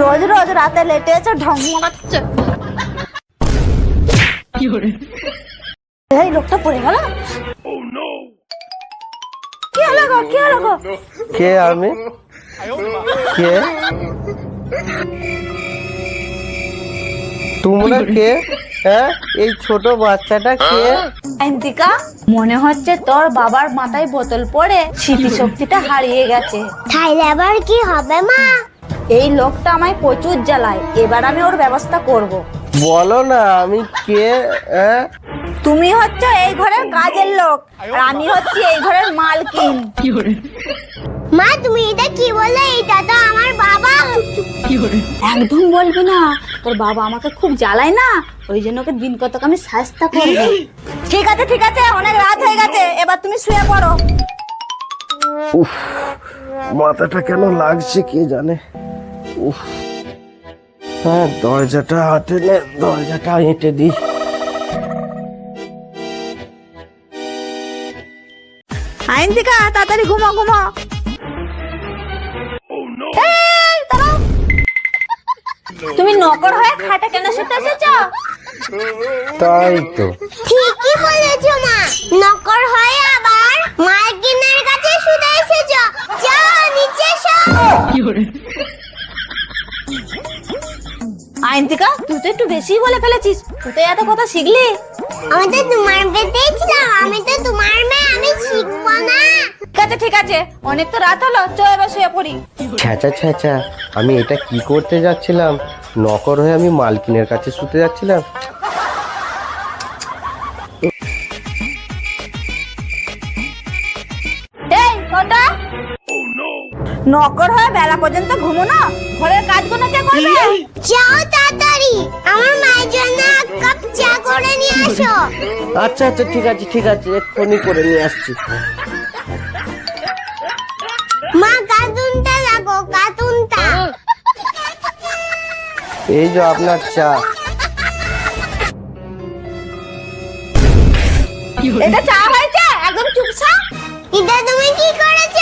রোজ রোজ রাতে লেটে এসে ঢং মারাচ্ছে এই লোকটা পড়ে গেল কি হলো গো কি হলো গো কে আমি কে তোমরা কে হ্যাঁ এই ছোট বাচ্চাটা কে? মনে হচ্ছে তোর বাবার মাথায় বোতল পড়ে স্মৃতিশক্তিটা হারিয়ে গেছে। তাইলে আবার কি হবে মা? এই লোকটা আমায় প্রচুর জ্বালায়। এবার আমি ওর ব্যবস্থা করব। বলো না আমি কে হ্যাঁ তুমি হচ্ছে এই ঘরের কাজের লোক। আর আমি হচ্ছি এই ঘরের মালকিন। মা তুমি এটা কি বললে? এটা তো আমার বাবা। একদম বলবি না। তোর বাবা আমাকে খুব জ্বালায় না? ওই জন্য ওকে দিন কতক আমি শাস্তা করব। ঠিক আছে ঠিক আছে অনেক রাত হয়ে গেছে। এবার তুমি শুয়ে পড়ো। উফ মাথাটা কেন লাগছে কে জানে? উফ। হ্যাঁ দরজাটা হাতে নে দরজাটা দিই আইন্দিকা তাড়াতাড়ি ঘুমো ঘুমো তুমি নকর হয়ে খাটে কেন শুতে এসেছ? তাই তো। ঠিকই বলেছ মা নকর আইন্তিকা তুই তো একটু বেশি বলে ফেলেছিস। তুই তো এত কথা শিখলি। আমি তো তোমার পেটেই ছিলাম আমি তো তোমার মেয়ে আমি শিখব না। ঠিক আছে ঠিক আছে। অনেক তো রাত হলো চল এবার শুয়ে পড়ি। ছ্যাঁচা ছ্যাঁচা আমি এটা কি করতে যাচ্ছিলাম? নকর হয়ে আমি মালকিনের কাছে শুতে যাচ্ছিলাম। নকর হয়ে বেলা পর্যন্ত ঘুমো না ঘরের কাজগুলো কে করবে? যাও তাড়াতাড়ি। আমার মায়ের জন্য এক কাপ চা করে নিয়ে আসো। আচ্ছা আচ্ছা ঠিক আছে ঠিক আছে এক্ষুনি করে নিয়ে আসছি। মা কার্টুনটা লাগো কার্টুনটা। এই যে আপনার চা। এটা চা হয়েছে? একদম চুপসা এটা তুমি কি করেছ?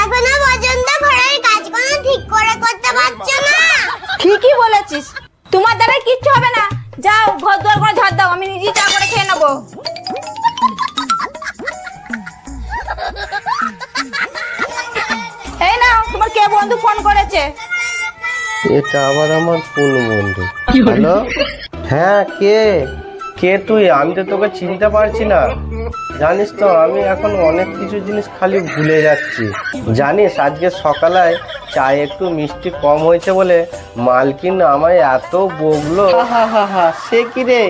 এখনও পর্যন্ত ঘরের কাজগুলো ঠিক করে করতে পারছ না। ঠিকই বলেছিস। তোমার দ্বারা কিচ্ছু হবে না। যাও ঘর দুয়ার করে ঝাড় দাও আমি নিজেই চা করে খেয়ে নেব। এই নাও তোমার কে বন্ধু ফোন করেছে? এটা আবার আমার কোন বন্ধু? হ্যালো? হ্যাঁ কে? কে তুই? আমি তো তোকে চিনতে পারছি না। জানিস তো আমি এখন অনেক কিছু জিনিস খালি ভুলে যাচ্ছি। জানিস আজকে সকালে চায়ে একটু মিষ্টি কম হয়েছে বলে মালকিন আমায় এত বকলো। হা হা হা সে কি রে?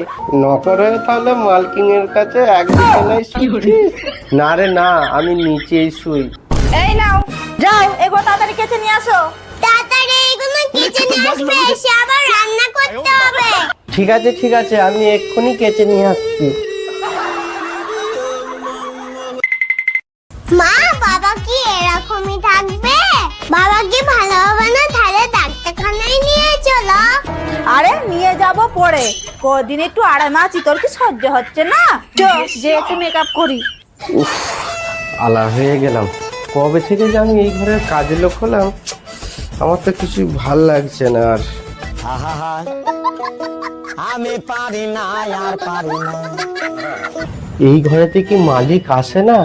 নকর হয়ে তাহলে মালকিনের কাছে এক বিছানায়? না রে না আমি নিচেই শুই। এই নাও। যাও এগো তাড়াতাড়ি কেচে নিয়ে আসো। তাড়াতাড়ি এইগুলো কিচেনে আসবে এসে আবার রান্না করতে হবে। ঠিক আছে ঠিক আছে আমি এক্ষুনি কেচে নিয়ে আসছি। মা বাবা কি এরকমই থাকবে? বাবা কি ভালো হবে না? তাহলে ডাক্তারখানায় নিয়ে চলো। আরে নিয়ে যাব পরে। কদিন একটু আড়াই মাস তোর কি সহ্য হচ্ছে না? চো যে একটু মেকআপ করি। উফ আলা হয়ে গেলাম। কবে থেকে যে আমি এই ঘরের কাজের লোক হলাম আমার তো কিছু ভালো লাগছে না আর। আমি পারি না, আর পারি না। এই ঘরেতে কি মালিক আসে না?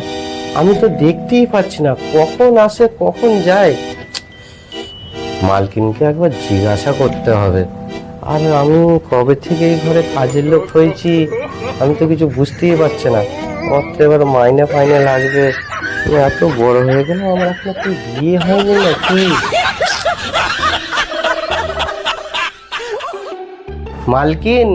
আমি তো দেখতেই পাচ্ছি না, কখন আসে, কখন যায়। মালকিনকে একবার জিজ্ঞাসা করতে হবে। আর আমি কবে থেকে এই ঘরে কাজের লোক হয়েছি, আমি তো কিছু বুঝতেই পারছি না। আমার তো এবার মাইনে ফাইনে লাগবে। এত বড় হয়ে গেল আমার কি বিয়ে হয়নি না কি মালকিন।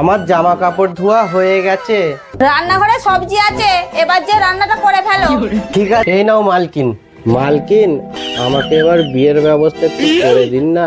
আমার জামা কাপড় ধোয়া হয়ে গেছে। রান্নাঘরে সবজি আছে এবার যে রান্নাটা করে ফেলো। ঠিক আছে এই নাও মালকিন। মালকিন আমাকে এবার বিয়ের ব্যবস্থা একটু করে দিন না।